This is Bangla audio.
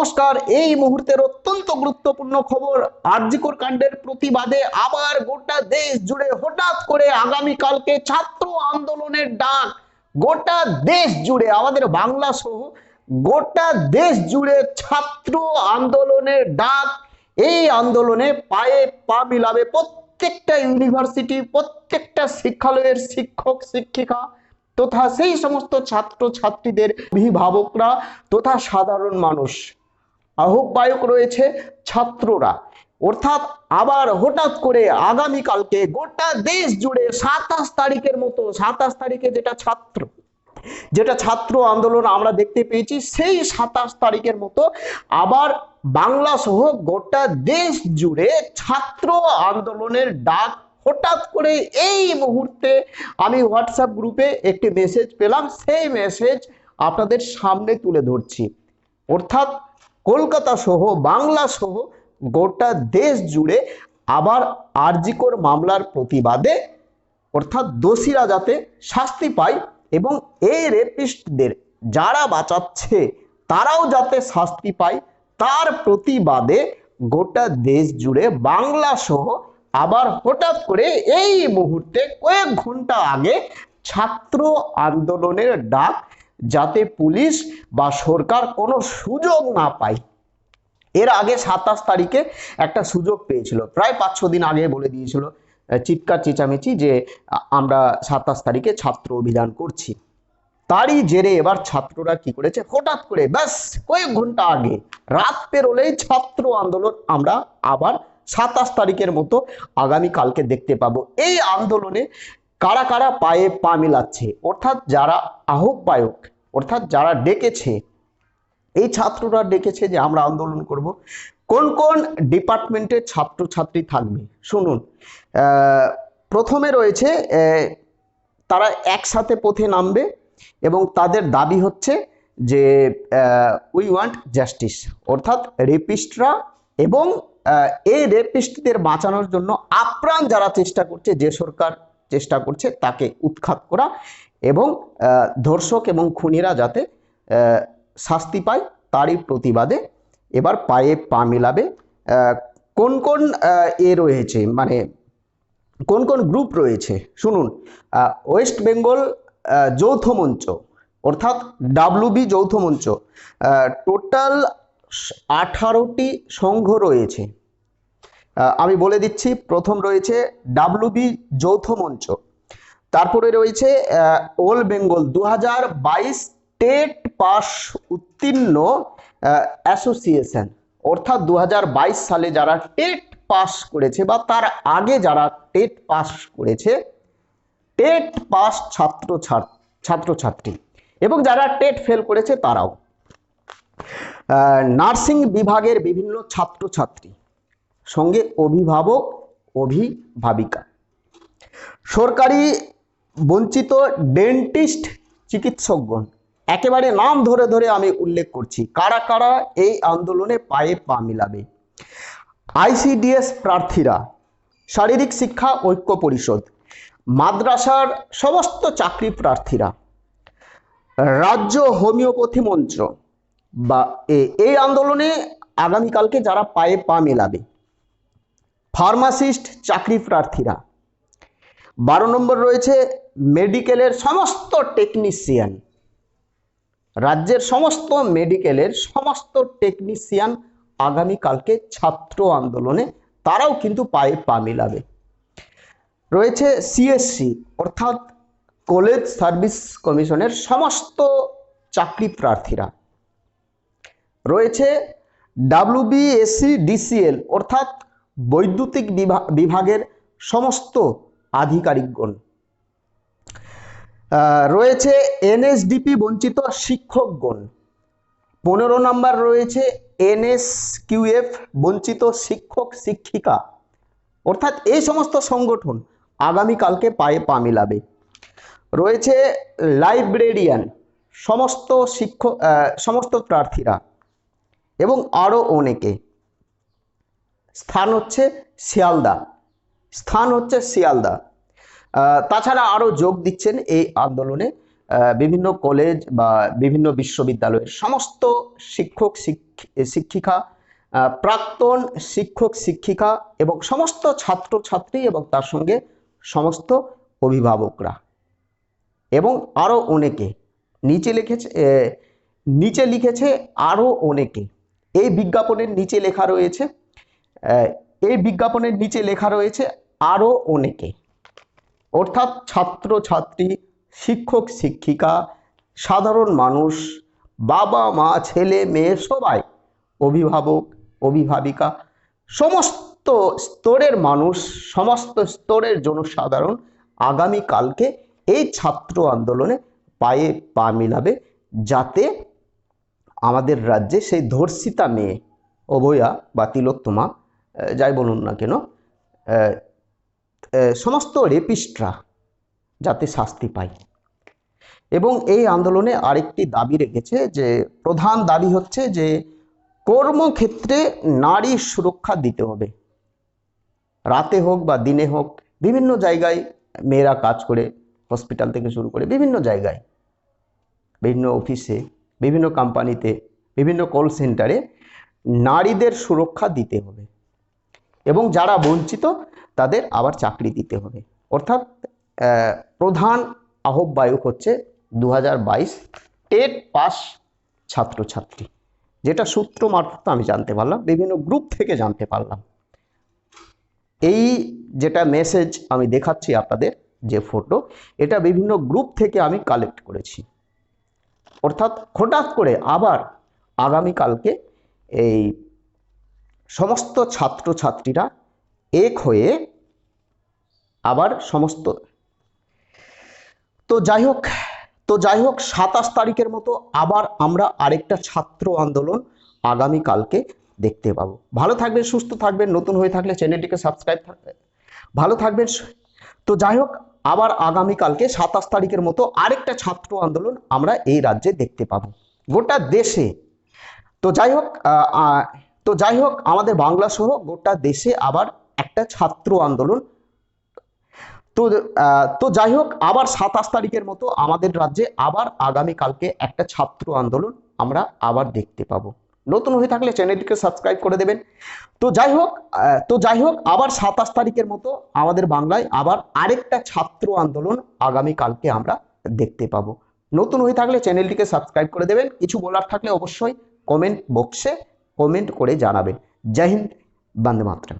নমস্কার, এই মুহূর্তের অত্যন্ত গুরুত্বপূর্ণ খবর, আরজিকর কাণ্ডের প্রতিবাদে আবার গোটা দেশ জুড়ে হঠাৎ করে আগামীকালকে ছাত্র আন্দোলনের ডাক। গোটা দেশ জুড়ে, আমাদের বাংলা সহ গোটা দেশ জুড়ে ছাত্র আন্দোলনের ডাক। এই আন্দোলনে পায়ে পা মিলাবে প্রত্যেকটা ইউনিভার্সিটি, প্রত্যেকটা শিক্ষালয়ের শিক্ষক, শিক্ষিকা তথা সেই সমস্ত ছাত্র ছাত্রীদের অভিভাবকরা তথা সাধারণ মানুষ। আহ্বায়ক রয়েছে ছাত্ররা। অর্থাৎ আবার হঠাৎ করে আগামীকালকে গোটা দেশ জুড়ে সাতাশ তারিখের মতো, সাতাশ তারিখে যেটা ছাত্র যেটা ছাত্র আন্দোলন আমরা দেখতে পেয়েছি, সেই সাতাশ তারিখের মতো আবার বাংলা সহ গোটা দেশ জুড়ে ছাত্র আন্দোলনের ডাক হঠাৎ করে এই মুহূর্তে আমি হোয়াটসঅ্যাপ গ্রুপে একটি মেসেজ পেলাম, সেই মেসেজ আপনাদের সামনে তুলে ধরছি। অর্থাৎ কলকাতা সহ, বাংলা সহ গোটা দেশ জুড়ে আবার আরজিকর মামলার প্রতিবাদে অর্থাৎ দোষীরা যাতে শাস্তি পায় এবং এই রেপিস্টদের যারা বাঁচাচ্ছে, তারাও যাতে শাস্তি পায়, তার প্রতিবাদে গোটা দেশ জুড়ে বাংলা সহ আবার হঠাৎ করে এই মুহূর্তে কয়েক ঘণ্টা আগে ছাত্র আন্দোলনের ডাক যাতে পুলিশ বা সরকার কোনো সুযোগ না পায়। এর আগে সাতাশ তারিখে একটা সুযোগ পেয়েছিল। প্রায় পাঁচ, ছ দিন আগে বলে দিয়েছিল চিৎকার চেঁচামেচি যে আমরা সাতাশ তারিখে ছাত্র অভিযান করছি। তারই জেরে এবার ছাত্ররা কি করেছে? হঠাৎ করে ব্যাস, কয়েক ঘণ্টা আগে রাত পেরোলেই ছাত্র আন্দোলন আমরা আবার সাতাশ তারিখের মতো আগামী কালকে দেখতে পাবো। এই আন্দোলনে কারা কারা পায়ে পা মিলাচ্ছে? অর্থাৎ যারা আহ্বায়ক, অর্থাৎ যারা ডেকেছে, এই ছাত্ররা ডেকেছে যে আমরা আন্দোলন করব। কোন কোন ডিপার্টমেন্টের ছাত্রছাত্রী থাকবে? শুনুন প্রথমে রয়েছে তারা একসাথে পথে নামবে এবং তাদের দাবি হচ্ছে যে উই ওয়ান্ট জাস্টিস অর্থাৎ রেপিস্টরা এবং এই রেপিস্টদের বাঁচানোর জন্য আপ্রাণ যারা চেষ্টা করছে যে সরকার চেষ্টা করছে তাকে উৎখাত করা এবং ধর্ষক এবং খুনিরা যাতে শাস্তি পায় তারই প্রতিবাদে এবার পায়ে পা মেলাবে। কোন কোন এ রয়েছে? মানে কোন কোন গ্রুপ রয়েছে? শুনুন ওয়েস্ট বেঙ্গল যৌথ মঞ্চ, অর্থাৎ ডাব্লুবি যৌথ মঞ্চ টোটাল আঠারোটি সংঘ রয়েছে। আমি বলে দিচ্ছি, প্রথম রয়েছে ডাব্লুবি যৌথ মঞ্চ। তারপরে রয়েছে অল বেঙ্গল দু বাইশ টেট পাস উত্তীর্ণ অ্যাসোসিয়েশন। অর্থাৎ দু হাজার বাইশ সালে যারা টেট পাস করেছে বা তার আগে যারা টেট পাস করেছে, টেট পাস ছাত্র- ছাত্রছাত্রী এবং যারা টেট ফেল করেছে তারাও। নার্সিং বিভাগের বিভিন্ন ছাত্রছাত্রী। সঙ্গে অভিভাবক, অভিভাবিকা। সরকারি বঞ্চিত ডেন্টিস্ট চিকিৎসকগণ, একেবারে নাম ধরে ধরে আমি উল্লেখ করছি, কারা কারা এই আন্দোলনে পায়ে পা মিলাবে? আইসিডিএস প্রার্থীরা, শারীরিক শিক্ষা ঐক্য পরিষদ, মাদ্রাসার সমস্ত চাকরি প্রার্থীরা, রাজ্য হোমিওপ্যাথি মঞ্চ বা এই আন্দোলনে আগামীকালকে যারা পায়ে পা মেলাবে ফার্মাসিস্ট, চাকরি প্রার্থীরা। বারো নম্বর রয়েছে মেডিকেলের সমস্ত টেকনিশিয়ান। রাজ্যের সমস্ত মেডিকেলের সমস্ত টেকনিশিয়ান আগামীকালকে ছাত্র আন্দোলনে, তারাও কিন্তু পায়ে পা মিলাবে। রয়েছে সিএসসি অর্থাৎ কলেজ সার্ভিস কমিশনের সমস্ত চাকরি প্রার্থীরা। রয়েছে ডাব্লিউবিএসসি ডিসিএল অর্থাৎ বৈদ্যুতিক বিভা- বিভাগের সমস্ত আধিকারিকগণ। রয়েছে এনএসডিপি বঞ্চিত শিক্ষকগণ। পনেরো নম্বর রয়েছে এনএসকিউএফ বঞ্চিত শিক্ষক শিক্ষিকা। অর্থাৎ এই সমস্ত সংগঠন আগামীকালকে পায়ে পা মিলাবে। রয়েছে লাইব্রেরিয়ান, সমস্ত শিক্ষক সমস্ত প্রার্থীরা এবং আরও অনেকে। স্থান হচ্ছে শিয়ালদা। স্থান হচ্ছে শিয়ালদা। তাছাড়া আরও যোগ দিচ্ছেন এই আন্দোলনে বিভিন্ন কলেজ বা বিভিন্ন বিশ্ববিদ্যালয়ের সমস্ত শিক্ষক শিক্ষি- শিক্ষিকা প্রাক্তন শিক্ষক শিক্ষিকা এবং সমস্ত ছাত্র ছাত্রী এবং তার সঙ্গে সমস্ত অভিভাবকরা এবং আরও অনেকে। নিচে লিখেছে নিচে লিখেছে আরও অনেকে। এই বিজ্ঞাপনের নিচে লেখা রয়েছে এই বিজ্ঞাপনের নিচে লেখা রয়েছে আরও অনেকে। অর্থাৎ ছাত্র ছাত্রী শিক্ষক, শিক্ষিকা, সাধারণ মানুষ, বাবা, মা, ছেলে, মেয়ে, সবাই, অভিভাবক, অভিভাবিকা, সমস্ত স্তরের মানুষ, সমস্ত স্তরের জনসাধারণ আগামীকালকে এই ছাত্র আন্দোলনে পায়ে পা মিলাবে যাতে আমাদের রাজ্যে সেই ধর্ষিতা মেয়ে অভয়া বা তিলোত্তমা যাই বলুন না কেন সমস্ত রেপিস্টরা যাতে শাস্তি পায়। এবং এই আন্দোলনে আরেকটি দাবি রেখেছে যে, প্রধান দাবি হচ্ছে যে, কর্মক্ষেত্রে নারী সুরক্ষা দিতে হবে। রাতে হোক বা দিনে হোক, বিভিন্ন জায়গায় মেয়েরা কাজ করে, হসপিটাল থেকে শুরু করে বিভিন্ন জায়গায়, বিভিন্ন অফিসে, বিভিন্ন কোম্পানিতে, বিভিন্ন কল সেন্টারে নারীদের সুরক্ষা দিতে হবে। এবং যারা বঞ্চিত, তাদের আবার চাকরি দিতে হবে। অর্থাৎ প্রধান আহ্বায়ক হচ্ছে দু হাজার বাইশ টেট পাস ছাত্রছাত্রী। যেটা সূত্র মারফত আমি জানতে পারলাম, বিভিন্ন গ্রুপ থেকে জানতে পারলাম। এই যেটা মেসেজ আমি দেখাচ্ছি আপনাদের, যে ফটো, এটা বিভিন্ন গ্রুপ থেকে আমি কালেক্ট করেছি। অর্থাৎ হঠাৎ করে আবার আগামীকালকে এই সমস্ত ছাত্রছাত্রীরা এক হয়ে আবার সমস্ত। তো যাই হোক, তো যাই হোক, সাতাশ তারিখের মতো আবার আমরা আরেকটা ছাত্র আন্দোলন আগামীকালকে দেখতে পাবো। ভালো থাকবেন, সুস্থ থাকবেন, নতুন হয়ে থাকলে চ্যানেলটিকে সাবস্ক্রাইব থাকবে ভালো থাকবেন তো যাই হোক, আবার আগামীকালকে সাতাশ তারিখের মতো আরেকটা ছাত্র আন্দোলন আমরা এই রাজ্যে দেখতে পাবো। গোটা দেশে। তো যাই হোক তো যাই হোক আমাদের বাংলা সহ গোটা দেশে আবার একটা ছাত্র আন্দোলন। তো তো যাই হোক আবার সাতাশ তারিখের মতো আমাদের রাজ্যে আবার আগামীকালকে একটা ছাত্র আন্দোলন আমরা আবার দেখতে পাবো। নতুন হয়ে থাকলে চ্যানেলটিকে সাবস্ক্রাইব করে দেবেন। তো যাই হোক তো যাই হোক আবার সাতাশ তারিখের মতো আমাদের বাংলায় আবার আরেকটা ছাত্র আন্দোলন আগামীকালকে আমরা দেখতে পাবো। নতুন হয়ে থাকলে চ্যানেলটিকে সাবস্ক্রাইব করে দেবেন। কিছু বলার থাকলে অবশ্যই কমেন্ট বক্সে কমেন্ট করে জানাবেন। জয় হিন্দ বন্দে মাতরম।